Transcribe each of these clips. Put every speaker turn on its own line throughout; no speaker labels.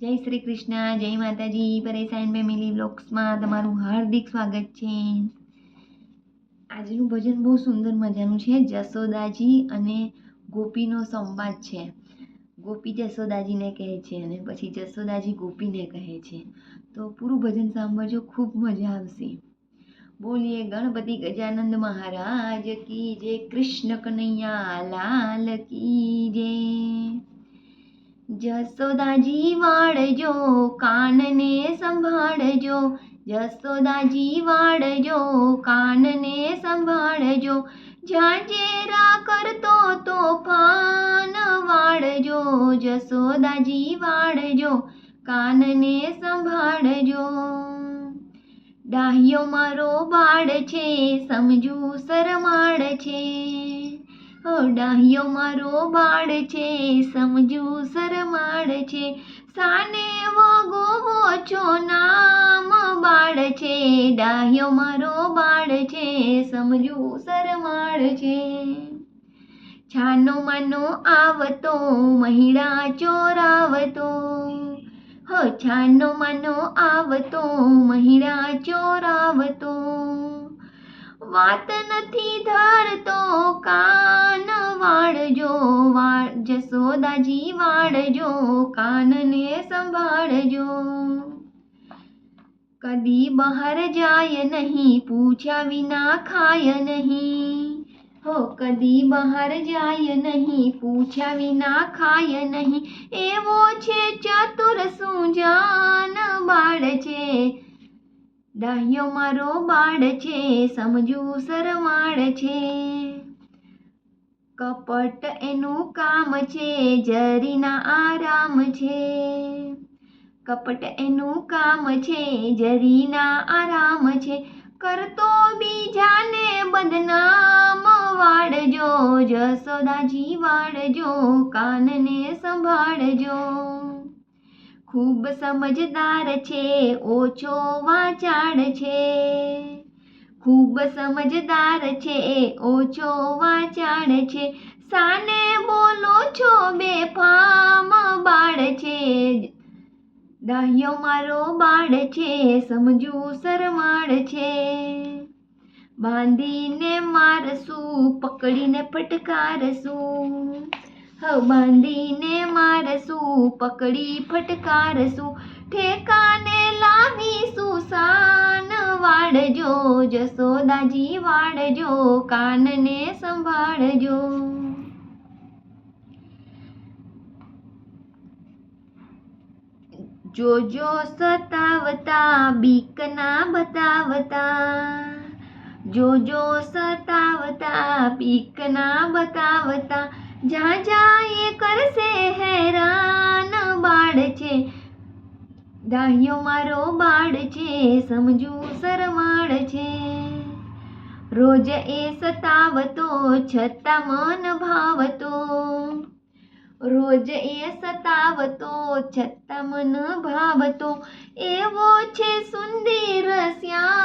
જય શ્રી કૃષ્ણ, જય માતાજી. પરેશાન ફેમિલી બ્લોગ્સમાં તમારું હાર્દિક સ્વાગત છે. આજનું ભજન બહુ સુંદર મજાનું છે જસોદાજી અને ગોપીનો સંવાદ છે. ગોપી જસોદાજીને કહે છે અને પછી જસોદાજી ગોપીને કહે છે. તો પૂરું ભજન સાંભળજો, ખૂબ મજા આવશે. બોલીએ ગણપતિ ગજાનંદ મહારાજ કી જય, કૃષ્ણ કનૈયા, લાલ કી જય. જસોદાજી વાળજો, કાનને સંભાળજો. જસોદાજી વાળજો, કાનને સંભાળજો. ઝાંઝેરા કરતો તોફાન વાળજો. જસોદાજી વાળજો, કાનને સંભાળજો. ડાહ્યો મારો બાળ છે, સમજુ સરમાળ છે. ડાહ્યો મારો બાળ છે સમજુ શરમાળ છે સાને વગો છો નામ બાળ છે ડાહ્યો મારો બાળ છે સમજુ શરમાળ છે છાનો માનો આવતો મહિડા ચોરાવતો, હો, છાનો માનો આવતો મહિડા ચોરાવતો. વાત નથી ધરતો કાન વાળજો, વાળ, જસોદાજી વાળજો, કાનને સંભાળજો. કદી બહાર જાય નહીં, પૂછ્યા વિના ખાય નહીં. હો, કદી બહાર જાય નહીં, પૂછ્યા વિના ખાય નહીં. એવો છે ચતુર સુજાન બાળ છે. ડાહ્યો મારો બાળ છે, સમજુ સરવાળ છે. કપટ એનું કામ છે જરીના આરામ છે. કપટ એનું કામ છે જરીના આરામ છે. કરતો બીજાને બદનામ વાળજો, જસોદાજી વાળજો, કાનને સંભાળજો. ખૂબ સમજદાર છે, ઓછો વાચાળ છે. ખૂબ સમજદાર છે, ઓછો વાચાળ છે. સાને બોલો છો બેફામ બાળ છે. ડાહ્યો મારો બાળ છે, સમજુ સરમાળ છે. બાંધીને મારશું, પકડીને ફટકારશું. બાંધીને મારશું, પકડી ફટકારશું, ઠેકાને લાવીશું, સાન વાળજો, જસોદાજી વાળજો, કાનને સંભાળજો. જોજો સતાવતા બીક ના બતાવતા. જોજો સતાવતા બીક ના બતાવતા. જા જા એ કરશે હેરાન બાળ છે. ડાહ્યો મારો બાળ છે, સમજુ શરમાળ છે. રોજ એ સતાવતો, છતાં મન ભાવતો. રોજ એ સતાવતો, છતાં મન ભાવતો. એવો છે સુંદર શ્યામ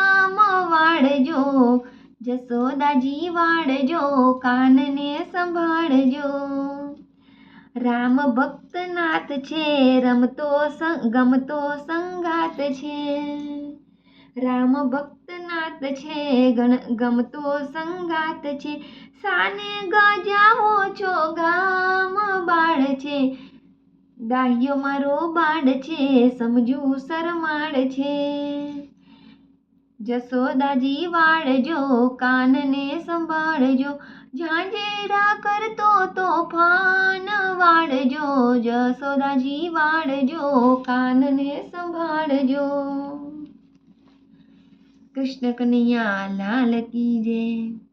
જસોદાજી વાળજો કાનને સંભાળજો. રામ ભક્તનાથ છે, રમતો ગમતો સંગાત છે. રામ ભક્તનાથ છે, ગણ, ગમતો સંગાત છે. સાને ગજાવો છો, ગામ બાળ છે. દાહ્યો મારો બાળ છે, સમજુ શરમાળ છે. જસોદાજી વાળજો કાનને સંભાળજો. ઝાંઝેરા કરતો તોફાન વાળજો જસોદાજી વાળજો કાનને સંભાળજો. કૃષ્ણ કનૈયા, લાલ કી જય.